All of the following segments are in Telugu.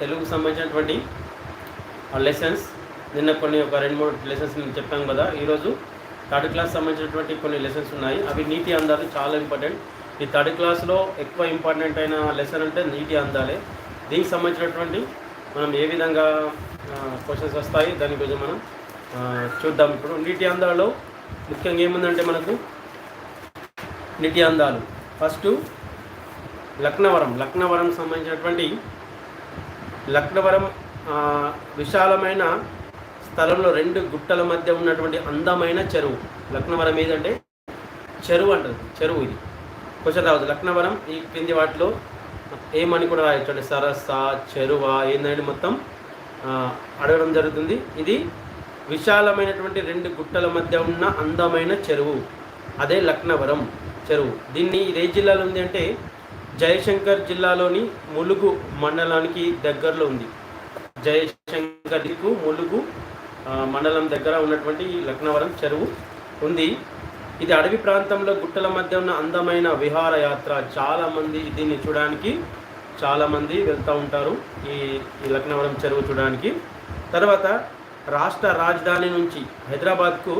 తెలుగుకు సంబంధించినటువంటి లెసన్స్ నిన్న కొన్ని ఒక రెండు మూడు లెసన్స్ నేను చెప్పాను కదా. ఈరోజు థర్డ్ క్లాస్ సంబంధించినటువంటి కొన్ని లెసన్స్ ఉన్నాయి. అవి నీతి అందాలు చాలా ఇంపార్టెంట్ ఈ థర్డ్ క్లాస్లో ఎక్కువ ఇంపార్టెంట్ అయిన లెసన్ అంటే నీటి అందాలే. దీనికి సంబంధించినటువంటి మనం ఏ విధంగా క్వశ్చన్స్ వస్తాయి దాని గురించి మనం చూద్దాం. ఇప్పుడు నీటి అందాలలో ముఖ్యంగా ఏముందంటే మనకు నీటి అందాలు. ఫస్ట్ లక్నవరం. లక్నవరం సంబంధించినటువంటి లక్నవరం విశాలమైన స్థలంలో రెండు గుట్టల మధ్య ఉన్నటువంటి అందమైన చెరువు. లక్నవరం ఏదంటే? చెరువు అంటారు చెరువు ఇది. క్వశ్చన్ రావచ్చు లక్నవరం ఈ క్రింది వాటిలో ఏమని కూడా రాయొచ్చు సరస్స చెరువ ఏందంటే మొత్తం? అడగడం జరుగుతుంది. ఇది విశాలమైనటువంటి రెండు గుట్టల మధ్య ఉన్న అందమైన చెరువు. అదే లక్నవరం చెరువు. దీన్ని ఇది ఏ జిల్లాలో ఉంది అంటే? జయశంకర్ జిల్లాలోని ములుగు మండలానికి దగ్గరలో ఉంది. జయశంకర్కు ములుగు మండలం దగ్గర ఉన్నటువంటి లక్నవరం చెరువు ఉంది. ఇది అడవి ప్రాంతంలో గుట్టల మధ్య ఉన్న అందమైన విహారయాత్ర. చాలామంది దీన్ని చూడడానికి చాలామంది వెళ్తూ ఉంటారు ఈ ఈ లక్నవరం చెరువు చూడడానికి. తర్వాత రాష్ట్ర రాజధాని నుంచి హైదరాబాద్కు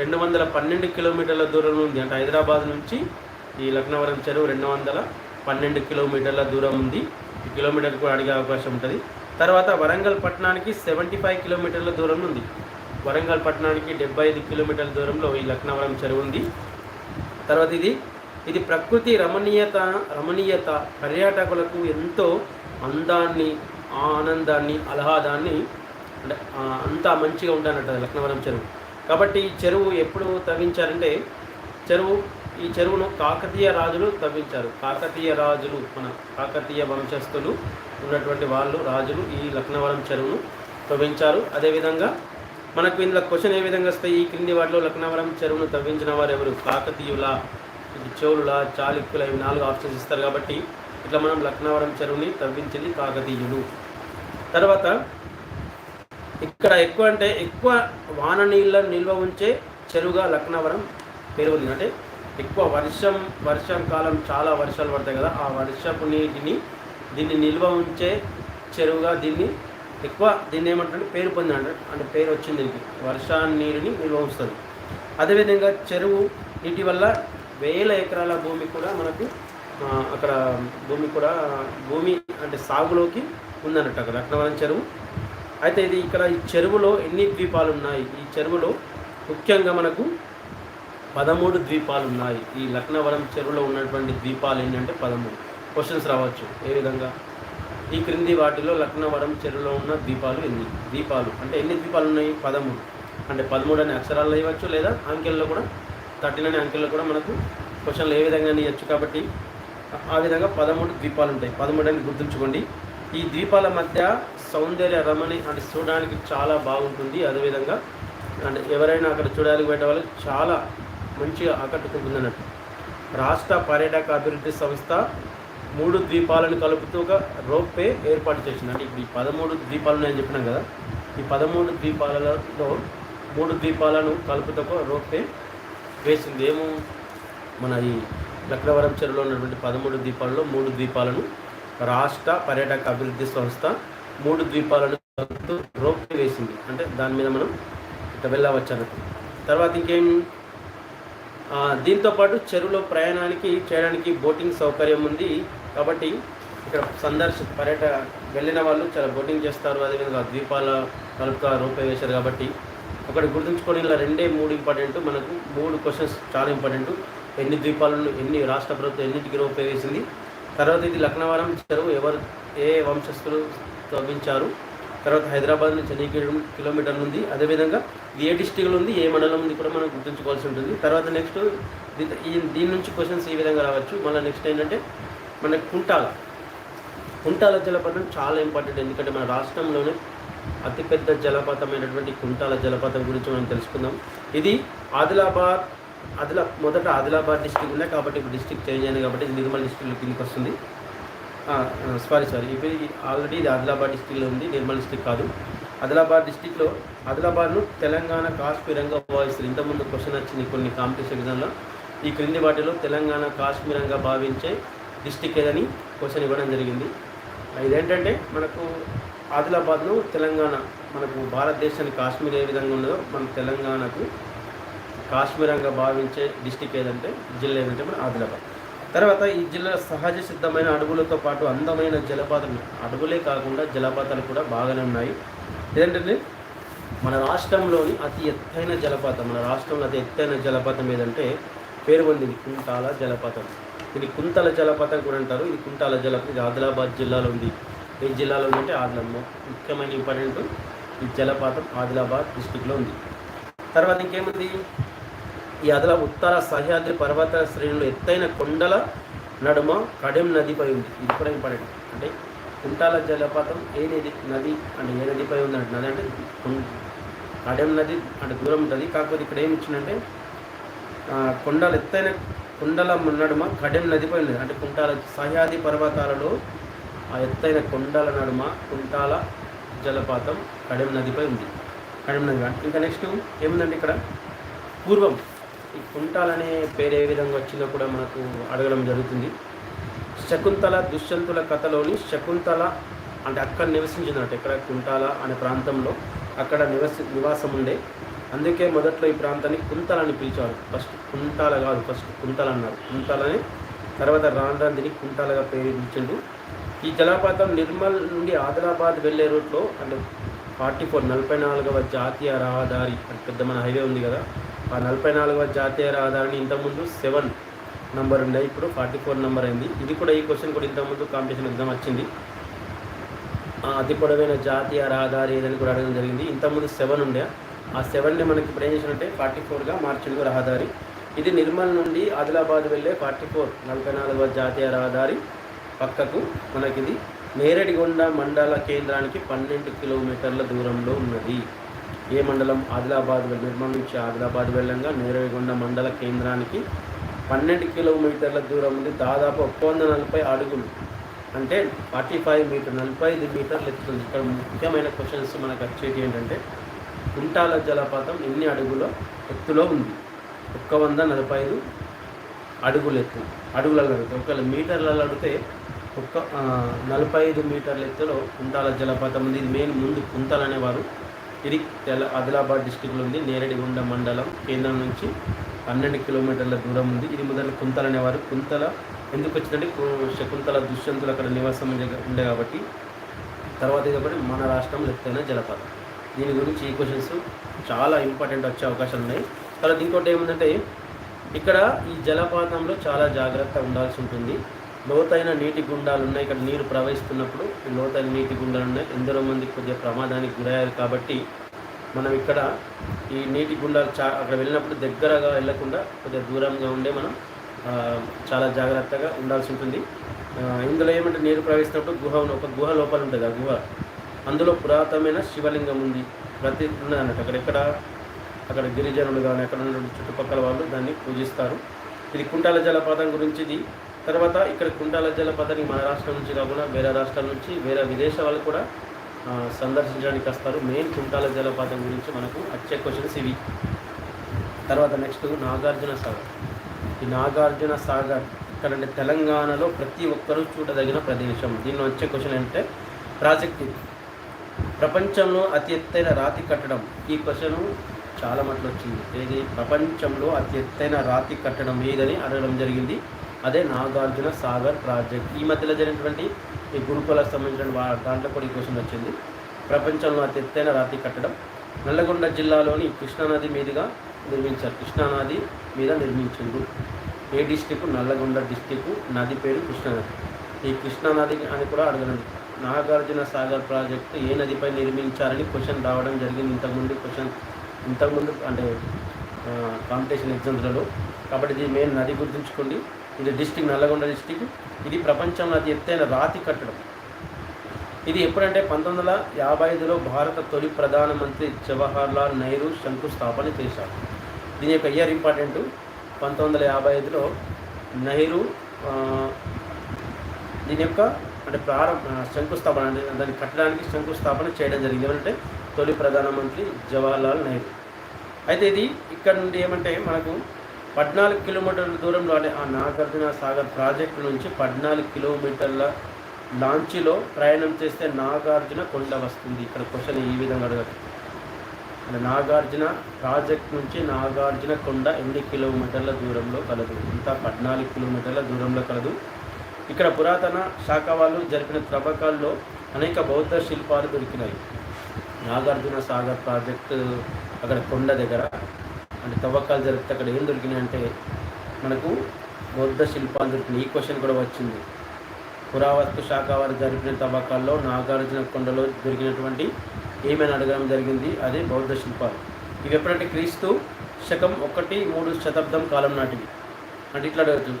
రెండు వందల పన్నెండు కిలోమీటర్ల దూరంలో ఉంది. అంటే హైదరాబాద్ నుంచి ఈ లక్నవరం చెరువు రెండు వందల పన్నెండు కిలోమీటర్ల దూరం ఉంది. ఈ కిలోమీటర్ కూడా అడిగే అవకాశం ఉంటుంది. తర్వాత వరంగల్ పట్టణానికి సెవెంటీ ఫైవ్ కిలోమీటర్ల దూరంలో ఉంది. వరంగల్ పట్టణానికి డెబ్బై ఐదు కిలోమీటర్ల దూరంలో ఈ లక్నవరం చెరువు ఉంది. తర్వాత ఇది ఇది ప్రకృతి రమణీయత రమణీయత పర్యాటకులకు ఎంతో అందాన్ని ఆనందాన్ని ఆహ్లాదాన్ని అంటే అంతా మంచిగా ఉంటానట లక్నవరం చెరువు. కాబట్టి ఈ చెరువు ఎప్పుడు తవ్వించారంటే చెరువు ఈ చెరువును కాకతీయ రాజులు తవ్వించారు. కాకతీయ రాజులు మన కాకతీయ వంశస్థులు ఉన్నటువంటి వాళ్ళు రాజులు ఈ లక్నవరం చెరువును తవ్వించారు. అదేవిధంగా మనకు ఇందులో క్వశ్చన్ ఏ విధంగా వస్తాయి? ఈ క్రింది వాటిలో లక్నవరం చెరువును తవ్వించిన వారు ఎవరు? కాకతీయుల చోళుల చాళుక్యుల ఇవి నాలుగు ఆప్షన్స్ ఇస్తారు కాబట్టి ఇట్లా మనం లక్నవరం చెరువుని తవ్వించింది కాకతీయులు. తర్వాత ఇక్కడ ఎక్కువ అంటే ఎక్కువ వాన నీళ్ళను నిల్వ ఉంచే చెరువుగా లక్నవరం పేరు ఉంది. అంటే ఎక్కువ వర్షం వర్షం కాలం చాలా వర్షాలు పడతాయి కదా ఆ వర్షపు నీటిని దీన్ని నిల్వ ఉంచే చెరువుగా దీన్ని ఎక్కువ దీన్ని ఏమంటారంటే పేరు పొందిన అంటే పేరు వచ్చింది దీనికి. వర్షా నీరుని నిల్వ ఉంచుతుంది. అదేవిధంగా చెరువు నీటి వల్ల వేల ఎకరాల భూమి కూడా మనకు అక్కడ భూమి కూడా భూమి అంటే సాగులోకి ఉందన్నట్టు అక్కడ రత్నవరం చెరువు. అయితే ఇది ఇక్కడ ఈ చెరువులో ఎన్ని ద్వీపాలు ఉన్నాయి? ఈ చెరువులో ముఖ్యంగా మనకు పదమూడు ద్వీపాలు ఉన్నాయి ఈ లక్నవరం చెరువులో ఉన్నటువంటి ద్వీపాలు ఏంటంటే పదమూడు. క్వశ్చన్స్ రావచ్చు. ఏ విధంగా? ఈ క్రింది వాటిలో లక్నవరం చెరువులో ఉన్న ద్వీపాలు ఎన్ని? ద్వీపాలు. అంటే ఎన్ని ద్వీపాలు ఉన్నాయి పదమూడు. అంటే పదమూడు అనే అక్షరాలు ఇవ్వచ్చు లేదా అంకెల్లో కూడా? థర్టీన్ అనే అంకెల్లో కూడా మనకు క్వశ్చన్లు ఏ విధంగా ఇవ్వచ్చు కాబట్టి ఆ విధంగా పదమూడు ద్వీపాలు ఉంటాయి పదమూడు అని గుర్తుంచుకోండి. ఈ ద్వీపాల మధ్య సౌందర్య రమణి అంటే చూడడానికి చాలా బాగుంటుంది. అదేవిధంగా అంటే ఎవరైనా అక్కడ చూడడానికి పెట్టే వాళ్ళు చాలా మంచిగా ఆకట్టుకుంటుందన్నట్టు. రాష్ట్ర పర్యాటక అభివృద్ధి సంస్థ మూడు ద్వీపాలను కలుపుతూ రోప్వే ఏర్పాటు చేసింది. అంటే ఇప్పుడు ఈ పదమూడు ద్వీపాలు నేను చెప్పినాను కదా ఈ పదమూడు ద్వీపాలలో మూడు ద్వీపాలను కలుపుతూ రోప్వే వేసింది. ఏమో మన ఈ లక్నవరం చెరువులో ఉన్నటువంటి పదమూడు ద్వీపాలలో మూడు ద్వీపాలను రాష్ట్ర పర్యాటక అభివృద్ధి సంస్థ మూడు ద్వీపాలను కలుపుతూ రోప్వే వేసింది. అంటే దాని మీద మనం ఇట్లా వెళ్ళవచ్చు అన్నట్టు. తర్వాత ఇంకేం దీంతోపాటు దీంతో పాటు చెరువులో ప్రయాణానికి చేయడానికి బోటింగ్ సౌకర్యం ఉంది. కాబట్టి ఇక్కడ సందర్శ పర్యట వెళ్ళిన వాళ్ళు చాలా బోటింగ్ చేస్తారు. అదేవిధంగా ద్వీపాల కలుపుక రూపే వేశారు కాబట్టి ఒకటి గుర్తుంచుకొని ఇలా రెండే మూడు ఇంపార్టెంట్. మనకు మూడు క్వశ్చన్స్ చాలా ఇంపార్టెంట్. ఎన్ని ద్వీపాలను ఎన్ని రాష్ట్ర ప్రభుత్వం ఎన్నింటికి రూపే వేసింది. తర్వాత ఇది లక్నవరం చెరువు ఎవరు ఏ వంశస్థులు తవ్వించారు తర్వాత హైదరాబాద్ నుంచి ఎన్ని కిలోమీటర్లు ఉంది అదేవిధంగా ఇది ఏ డిస్టిక్లో ఉంది ఏ మండలం ఉంది కూడా మనం గుర్తుంచుకోవాల్సి ఉంటుంది. తర్వాత నెక్స్ట్ దీ- దీని నుంచి క్వశ్చన్స్ ఈ విధంగా రావచ్చు. మళ్ళీ నెక్స్ట్ ఏంటంటే మన కుంటాల. కుంటాల జలపాతం చాలా ఇంపార్టెంట్ ఎందుకంటే మన రాష్ట్రంలోనే అతిపెద్ద జలపాతమైనటువంటి కుంటాల జలపాతం గురించి మనం తెలుసుకుందాం. ఇది ఆదిలాబాద్ ఆదిలా మొదట ఆదిలాబాద్ డిస్టిక్ ఉన్నాయి కాబట్టి ఇప్పుడు డిస్టిక్ చేంజ్ అయింది కాబట్టి నిర్మల్ డిస్టిక్ కిందకి వస్తుంది. సారీ సారీ ఇవి ఇది ఆల్రెడీ ఇది ఆదిలాబాద్ డిస్టిక్లో ఉంది నిర్మల్ డిస్టిక్ కాదు. ఆదిలాబాద్ డిస్టిక్లో ఆదిలాబాద్ను తెలంగాణ కాశ్మీరంగా భావిస్తారు. ఇంతకుముందు క్వశ్చన్ వచ్చింది కొన్ని కాంపిటీషన్ ఎగ్జామ్లో ఈ క్రింది వాటిలో తెలంగాణ కాశ్మీరంగా భావించే డిస్టిక్ ఏదని క్వశ్చన్ ఇవ్వడం జరిగింది. ఇదేంటంటే మనకు ఆదిలాబాద్ను తెలంగాణ మనకు భారతదేశానికి కాశ్మీర్ ఏ విధంగా ఉన్నదో మన తెలంగాణకు కాశ్మీరంగా భావించే డిస్టిక్ ఏదంటే జిల్లా ఏదంటే మన ఆదిలాబాద్. తర్వాత ఈ జిల్లా సహజ సిద్ధమైన అడవులతో పాటు అందమైన జలపాతం అడవులే కాకుండా జలపాతాలు కూడా బాగానే ఉన్నాయి. ఏంటంటే మన రాష్ట్రంలోని అతి ఎత్తైన జలపాతం మన రాష్ట్రంలో అతి ఎత్తైన జలపాతం ఏదంటే పేరు పొందింది కుంటాల జలపాతం. ఇది కుంతల జలపాతం కూడా అంటారు. ఇది కుంటాల జలపాతం ఇది ఆదిలాబాద్ జిల్లాలో ఉంది. ఏ జిల్లాలో ఉందంటే ఆదిలాబాద్. ముఖ్యమైన ఇంపార్టెంట్ ఈ జలపాతం ఆదిలాబాద్ డిస్టిక్లో ఉంది. తర్వాత ఇంకేముంది? ఈ అదల ఉత్తర సహ్యాద్రి పర్వత శ్రేణులు ఎత్తైన కొండల నడుమ కడెం నదిపై ఉంది. ఇది కూడా ఇంపార్టెంట్. అంటే కుంటాల జలపాతం ఏ నది నది అంటే ఏ నదిపై ఉంది అంటే నది అంటే కుం- కడెం నది అంటే దూరం ఉంటుంది. కాకపోతే ఇక్కడ ఏమి ఇచ్చిందంటే కొండల కొండలు ఎత్తైన కొండల నడుమ కడెం నదిపై ఉంది. అంటే కుంటాల సహ్యాద్రి పర్వతాలలో ఆ ఎత్తైన కొండల నడుమ కుంటాల జలపాతం కడెం నదిపై ఉంది. కడెం నది. ఇంకా నెక్స్ట్ ఏముందంటే ఇక్కడ? పూర్వం ఈ కుంటాలనే పేరు ఏ విధంగా వచ్చిందో కూడా మనకు అడగడం జరుగుతుంది. శకుంతల దుష్యంతుల కథలోని శకుంతల అంటే అక్కడ నివసించిందన్నట్టు ఇక్కడ కుంటాల అనే ప్రాంతంలో అక్కడ నివసి నివాసం ఉండే అందుకే మొదట్లో ఈ ప్రాంతాన్ని కుంతల అని పిలిచారు. ఫస్ట్ కుంటాల కాదు ఫస్ట్ కుంతల అన్నారు. కుంతలని తర్వాత రాను కుంటాలగా పేరు పిలిచిండు ఈ జలపాతం నిర్మల్ నుండి ఆదిలాబాద్ వెళ్ళే రూట్లో అంటే ఫార్టీ ఫోర్ నలభై నాలుగవ జాతీయ రహదారి అంటే పెద్ద మన హైవే ఉంది కదా ఆ నలభై నాలుగవ జాతీయ రహదారిని ఇంతకుముందు సెవెన్ నంబర్ ఉండే ఇప్పుడు ఫార్టీ ఫోర్ నెంబర్ అయింది. ఇది కూడా ఈ క్వశ్చన్ కూడా ఇంతకుముందు కాంపిటీషన్ ఎగ్జామ్ వచ్చింది. ఆ, అతి పొడవైన జాతీయ రహదారి ఏదని కూడా అడగడం జరిగింది. ఇంతకుముందు సెవెన్ ఉండే. ఆ సెవెన్ని మనకి ఇప్పుడు ఏం చేసినట్టే ఫార్టీ ఫోర్గా మార్చిండు రహదారి. ఇది నిర్మల్ నుండి ఆదిలాబాద్ వెళ్ళే ఫార్టీ ఫోర్ నలభై నాలుగవ జాతీయ రహదారి పక్కకు మనకిది. నేరేడిగొండ మండల కేంద్రానికి పన్నెండు కిలోమీటర్ల దూరంలో ఉన్నది. ఏ మండలం ఆదిలాబాద్ వెల్- నిర్మల్ నుంచి ఆదిలాబాద్ వెళ్ళంగా నేరేడిగొండ మండల కేంద్రానికి పన్నెండు కిలోమీటర్ల దూరం ఉంది దాదాపు ఒక్క వంద నలభై అడుగులు అంటే ఫార్టీ ఫైవ్ మీటర్ నలభై ఐదు మీటర్లు ఎత్తుతుంది ఇక్కడ ముఖ్యమైన క్వశ్చన్స్ మనకు వచ్చేటి ఏంటంటే కుంటాల జలపాతం ఎన్ని అడుగుల ఎత్తులో ఉంది? ఒక్క వంద నలభై ఐదు అడుగులు ఎత్తు అడుగులలో అడుగుతాయి ఒకవేళ మీటర్లలో అడిగితే ఒక్క నలభై ఐదు మీటర్ల ఎత్తులో కుంటాల జలపాతం ఉంది. ఇది మెయిన్ ముందు కుంతలు అనేవారు. ఇది తెల ఆదిలాబాద్ డిస్టిక్లో ఉంది. నేరేడిగొండ మండలం కేంద్రం నుంచి పన్నెండు కిలోమీటర్ల దూరం ఉంది. ఇది మొదలు కుంతల అనేవారు. కుంతల ఎందుకు వచ్చిందంటే శకుంతల దుష్యంతులు అక్కడ నివాసం ఉండే కాబట్టి. తర్వాత ఇది మన రాష్ట్రంలో ఎత్తైన జలపాతం. దీని గురించి ఈ క్వశ్చన్స్ చాలా ఇంపార్టెంట్ వచ్చే అవకాశాలు ఉన్నాయి. తర్వాత ఇంకోటి ఏముందంటే ఇక్కడ ఈ జలపాతంలో చాలా జాగ్రత్త ఉండాల్సి ఉంటుంది. లోతైన నీటి గుండాలు ఉన్నాయి. ఇక్కడ నీరు ప్రవహిస్తున్నప్పుడు లోతైన నీటి గుండాలు ఉన్నాయి. ఎందరో మంది కొద్దిగా ప్రమాదానికి గురయ్యారు కాబట్టి మనం ఇక్కడ ఈ నీటి గుండాలు చా అక్కడ వెళ్ళినప్పుడు దగ్గరగా వెళ్ళకుండా కొద్దిగా దూరంగా ఉండే మనం చాలా జాగ్రత్తగా ఉండాల్సి ఉంటుంది. ఇందులో ఏమంటే నీరు ప్రవహిస్తున్నప్పుడు గుహ ఒక గుహ లోపల ఉంటుంది. ఆ గుహ అందులో పురాతనమైన శివలింగం ఉంది. ప్రతి ఉన్నదన్నట్టు అక్కడెక్కడ అక్కడ గిరిజనులు కానీ అక్కడ ఉన్న చుట్టుపక్కల వాళ్ళు దాన్ని పూజిస్తారు. ఇది కుంటాల జలపాతం గురించి ఇది తర్వాత ఇక్కడ కుంటాల జలపాతానికి మన రాష్ట్రం నుంచి కాకుండా వేరే రాష్ట్రాల నుంచి వేరే విదేశ వాళ్ళు కూడా సందర్శించడానికి వస్తారు. మెయిన్ కుంటాల జలపాతం గురించి మనకు వచ్చే క్వశ్చన్స్ ఇవి. తర్వాత నెక్స్ట్ నాగార్జున సాగర్. ఈ నాగార్జున సాగర్ ఇక్కడ అంటే తెలంగాణలో ప్రతి ఒక్కరూ చూడదగిన ప్రదేశం. దీనిలో వచ్చే క్వశ్చన్ ఏంటంటే ప్రాజెక్ట్ ప్రపంచంలో అతి ఎత్తైన రాతి కట్టడం. ఈ క్వశ్చన్ చాలా మట్లు వచ్చింది. ఏది? ప్రపంచంలో అతి ఎత్తైన రాతి కట్టడం. ఏదని అడగడం జరిగింది. అదే నాగార్జున సాగర్ ప్రాజెక్ట్. ఈ మధ్యలో జరిగినటువంటి ఈ గురుకులకు సంబంధించిన దాంట్లో కూడా ఈ క్వశ్చన్ వచ్చింది. ప్రపంచంలో అతి ఎత్తైన రాతి కట్టడం. నల్లగొండ జిల్లాలోని కృష్ణానది మీదుగా నిర్మించారు. కృష్ణానది మీద నిర్మించింది ఏ డిస్టిక్ నల్లగొండ డిస్టిక్ నది పేరు కృష్ణానది. ఈ కృష్ణానది అని కూడా అడగండి నాగార్జున సాగర్ ప్రాజెక్టు ఏ నదిపై నిర్మించారని క్వశ్చన్ రావడం జరిగింది. ఇంతకుముందు క్వశ్చన్ ఇంతకుముందు అంటే కాంపిటీషన్ ఎగ్జామ్స్లలో. కాబట్టి ఇది మెయిన్ నది గుర్తుంచుకోండి. ఇది డిస్టిక్ నల్లగొండ డిస్టిక్. ఇది ప్రపంచంలో అతి ఎత్తైన రాతి కట్టడం. ఇది ఎప్పుడంటే పంతొమ్మిది వందల యాభై ఐదులో భారత తొలి ప్రధానమంత్రి జవహర్లాల్ నెహ్రూ శంకుస్థాపన చేశారు. దీని యొక్క ఇయర్ ఇంపార్టెంట్ పంతొమ్మిది వందల యాభై ఐదులో నెహ్రూ దీని యొక్క అంటే ప్రారంభ శంకుస్థాపన అంటే దాన్ని కట్టడానికి శంకుస్థాపన చేయడం జరిగింది. ఏమంటే తొలి ప్రధానమంత్రి జవహర్లాల్ నెహ్రూ. అయితే ఇది ఇక్కడ నుండి ఏమంటే మనకు పద్నాలుగు కిలోమీటర్ల దూరంలో ఆ నాగార్జున సాగర్ ప్రాజెక్టు నుంచి పద్నాలుగు కిలోమీటర్ల లాంచీలో ప్రయాణం చేస్తే నాగార్జున కొండ వస్తుంది. ఇక్కడ క్వశ్చన్ ఈ విధంగా అడగదు నాగార్జున ప్రాజెక్ట్ నుంచి నాగార్జున కొండ ఎన్ని కిలోమీటర్ల దూరంలో కలదు? ఇంత పద్నాలుగు కిలోమీటర్ల దూరంలో కలదు. ఇక్కడ పురాతన శాఖ వాళ్ళు జరిపిన త్రవ్వకాల్లో అనేక బౌద్ధ శిల్పాలు దొరికినాయి. నాగార్జున సాగర్ ప్రాజెక్టు అక్కడ కొండ దగ్గర. అంటే తవ్వకాలు జరిపితే అక్కడ ఏం దొరికినాయి అంటే మనకు బౌద్ధ శిల్పాలు దొరికినాయి. ఈ క్వశ్చన్ కూడా వచ్చింది. పురావస్తు శాఖ వారు జరిపిన తవ్వకాల్లో నాగార్జున కొండలో దొరికినటువంటి ఏమైనా అడగడం జరిగింది? అదే బౌద్ధ శిల్పాలు. ఇవి ఎప్పుడంటే క్రీస్తు శకం ఒకటి మూడు శతాబ్దం కాలం నాటివి. అంటే ఇట్లా అడగచ్చు.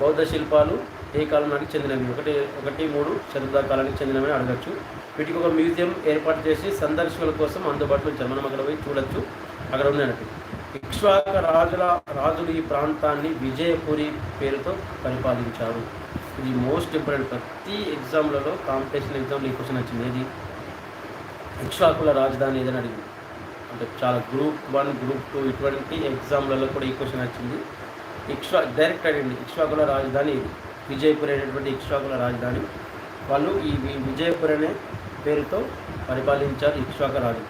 బౌద్ధ శిల్పాలు ఏ కాలం నాటికి చెందినవి? ఒకటి ఒకటి మూడు శతాబ్ద కాలానికి చెందినవి అడగచ్చు. వీటికి ఒక మ్యూజియం ఏర్పాటు చేసి సందర్శకుల కోసం అందుబాటులో ఉంచారు మనం అక్కడ పోయి చూడొచ్చు. అక్కడ ఉన్నట్టు ఇక్ష్వాక రాజుల రాజులు ఈ ప్రాంతాన్ని విజయపురి పేరుతో పరిపాలించారు. ఇది మోస్ట్ ఇంపార్టెంట్ ప్రతి ఎగ్జామ్లలో కాంపిటీషన్ ఎగ్జామ్లో ఈ క్వశ్చన్ వచ్చింది. ఏది ఇక్ష్వాకుల రాజధాని ఏదని అడిగింది. అంటే చాలా గ్రూప్ వన్ గ్రూప్ టూ ఇటువంటి ఎగ్జామ్లలో కూడా ఈ క్వశ్చన్ వచ్చింది. ఇక్ష్వా డైరెక్ట్ అడిగింది. ఇక్ష్వాకుల రాజధాని ఇది విజయపురి అనేటువంటి ఇక్ష్వాకుల రాజధాని. వాళ్ళు ఈ వి- విజయపురి అనే పేరుతో పరిపాలించారు ఇక్ష్వాక రాజు.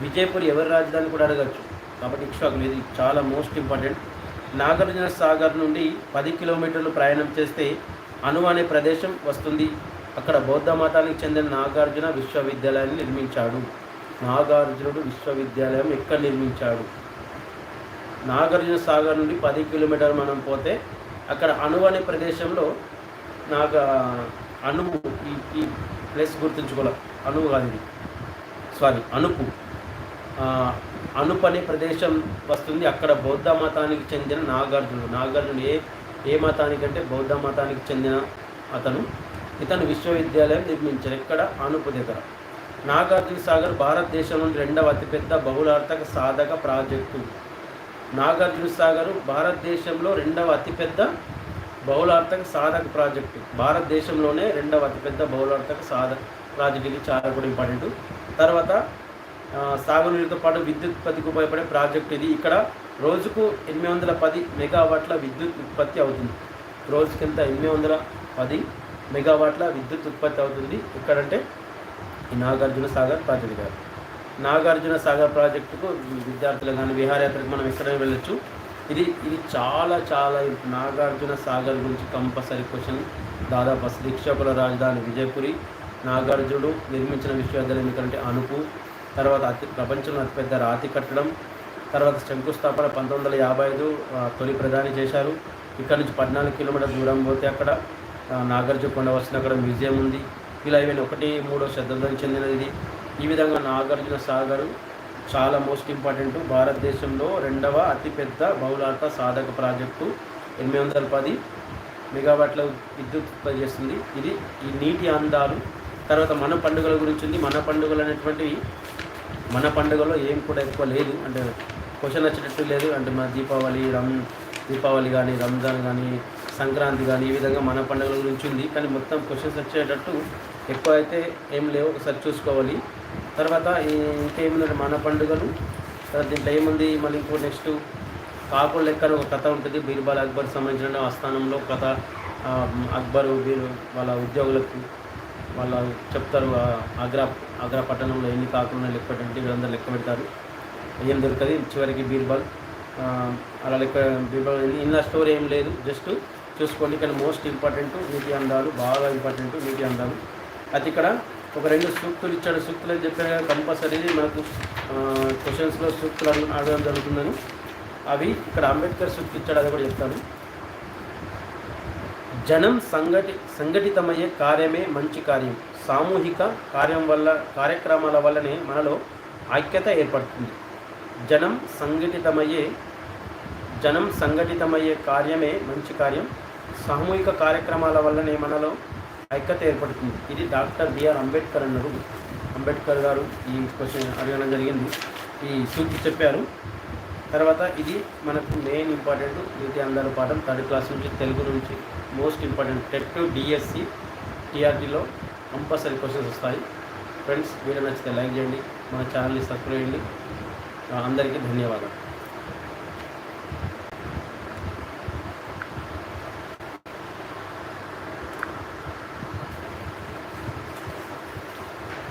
విజయపురి ఎవరి రాజధాని కూడా అడగచ్చు. కాబట్టి ఇక్ష్వాకులు ఇది చాలా మోస్ట్ ఇంపార్టెంట్. నాగార్జున సాగర్ నుండి పది కిలోమీటర్లు ప్రయాణం చేస్తే అను అనే ప్రదేశం వస్తుంది. అక్కడ బౌద్ధ మతానికి చెందిన నాగార్జున విశ్వవిద్యాలయాన్ని నిర్మించాడు. నాగార్జునుడు విశ్వవిద్యాలయం ఎక్కడ నిర్మించాడు? నాగార్జున సాగర్ నుండి పది కిలోమీటర్లు మనం పోతే అక్కడ అణు అనే ప్రదేశంలో నాగ అణువు ఈ ప్లేస్ గుర్తుంచుకోవాలి? అణువు కాదు ఇది. సారీ అనుపు అనుపనే ప్రదేశం వస్తుంది. అక్కడ బౌద్ధ మతానికి చెందిన నాగార్జునుడు. నాగార్జునుడు ఏ ఏ మతానికంటే బౌద్ధ మతానికి చెందిన అతను. ఇతను విశ్వవిద్యాలయం నిర్మించారు. ఇక్కడ అనుపు దగ్గర. నాగార్జున సాగర్ భారతదేశంలోని రెండవ అతిపెద్ద బహుళార్థక సాధక ప్రాజెక్టు. నాగార్జున సాగర్ భారతదేశంలో రెండవ అతిపెద్ద బహుళార్థక సాధక ప్రాజెక్టు. భారతదేశంలోనే రెండవ అతిపెద్ద బహుళార్థక సాధక ప్రాజెక్ట్. చాలా కూడా ఇంపార్టెంట్. తర్వాత సాగునీరుతో పాటు విద్యుత్ ఉత్పత్తికి ఉపయోగపడే ప్రాజెక్ట్ ఇది. ఇక్కడ రోజుకు ఎనిమిది వందల పది మెగావాట్ల విద్యుత్ ఉత్పత్తి అవుతుంది. రోజుకింత? ఎనిమిది వందల పది మెగావాట్ల విద్యుత్ ఉత్పత్తి అవుతుంది. ఎక్కడంటే ఈ నాగార్జున సాగర్ ప్రాజెక్ట్ గారు. నాగార్జున సాగర్ ప్రాజెక్టుకు విద్యార్థులు కానీ విహారయాత్రకు మనం ఎక్కడైనా వెళ్ళొచ్చు. ఇది ఇది చాలా చాలా నాగార్జున సాగర్ గురించి కంపల్సరీ క్వశ్చన్. దాదాపు అసలు రాజధాని విజయపురి. నాగార్జునుడు నిర్మించిన విశ్వవిద్యాలయం ఎందుకంటే అనుపు తర్వాత అతి ప్రపంచంలో అతిపెద్ద రాతి కట్టడం తర్వాత శంకుస్థాపన పంతొమ్మిది వందల యాభై ఐదు తొలి ప్రధాని చేశారు. ఇక్కడ నుంచి పద్నాలుగు కిలోమీటర్ దూరం పోతే అక్కడ నాగార్జున కొండ వచ్చిన అక్కడ మ్యూజియం ఉంది. ఇలా ఇవన్నీ ఒకటి మూడో శతాబ్దానికి చెందినది ఇది. ఈ విధంగా నాగార్జున సాగర్ చాలా మోస్ట్ ఇంపార్టెంట్. భారతదేశంలో రెండవ అతిపెద్ద బహుళార్థ సాధక ప్రాజెక్టు ఎనిమిది వందల పది మెగావాట్ల విద్యుత్ ఉత్పత్తి చేస్తుంది. ఇది ఈ నీటి అందాలు. తర్వాత మన పండుగల గురించి ఉంది. మన పండుగలు అనేటువంటివి మన పండుగలో ఏం కూడా ఎక్కువ లేదు. అంటే క్వశ్చన్ వచ్చేటట్టు లేదు. అంటే మన దీపావళి రమ్ దీపావళి కానీ రంజాన్ కానీ సంక్రాంతి కానీ ఈ విధంగా మన పండుగల గురించి ఉంది. కానీ మొత్తం క్వశ్చన్స్ వచ్చేటట్టు ఎక్కువ అయితే ఏం లేవు. ఒకసారి చూసుకోవాలి. తర్వాత ఈ- మన పండుగలు. తర్వాత దీంట్లో ఏముంది? మళ్ళీ ఇంకో నెక్స్ట్ కాకుల లెక్కన ఒక కథ ఉంటుంది. బీర్బాల్ అక్బర్ సంబంధించిన ఆస్థానంలో కథ. అక్బరు బీరు వాళ్ళ ఉద్యోగులకు వాళ్ళు చెప్తారు ఆగ్రా ఆగ్రా పట్టణంలో ఎన్ని కాకుండా లెక్క పెట్టండి వీళ్ళందరూ లెక్క పెడతారు. ఏం దొరుకుతుంది? చివరికి బీర్బల్. అలా లెక్క బీర్బల్ ఇన్న స్టోరీ ఏం లేదు. జస్ట్ చూసుకోండి కానీ మోస్ట్ ఇంపార్టెంట్ నీటి అందాలు బాగా ఇంపార్టెంట్ నీటి అందాలు. అది ఇక్కడ ఒక రెండు సూక్తులు ఇచ్చాడు. సూక్తులు అని చెప్పారు కంపల్సరీ మనకు క్వశ్చన్స్లో సూక్తులు అడగడం జరుగుతుందని. అవి ఇక్కడ అంబేద్కర్ సూక్తి ఇచ్చాడు అది కూడా చెప్తాను జనం సంఘటి సంఘటితమయ్యే కార్యమే మంచి కార్యం. సామూహిక కార్యం వల్ల కార్యక్రమాల వల్లనే మనలో ఐక్యత ఏర్పడుతుంది. జనం సంఘటితమయ్యే జనం సంఘటితమయ్యే కార్యమే మంచి కార్యం. సామూహిక కార్యక్రమాల వల్లనే మనలో ఐక్యత ఏర్పడుతుంది. ఇది డాక్టర్ బిఆర్ అంబేద్కర్ అన్నారు. అంబేద్కర్ గారు ఈ క్వశ్చన్ అడగడం జరిగింది. ఈ సూచి చెప్పారు. తర్వాత ఇది మనకు మెయిన్ ఇంపార్టెంట్ నీతి అందాల పాఠం థర్డ్ క్లాస్ నుంచి తెలుగు నుంచి మోస్ట్ ఇంపార్టెంట్ టెట్ డిఎస్సి టీఆర్టీలో కంపల్సరీ క్వశ్చన్స్ వస్తాయి. ఫ్రెండ్స్ వీడియో నచ్చితే లైక్ చేయండి మన ఛానల్ని సబ్స్క్రైబ్ చేయండి. అందరికీ ధన్యవాదాలు.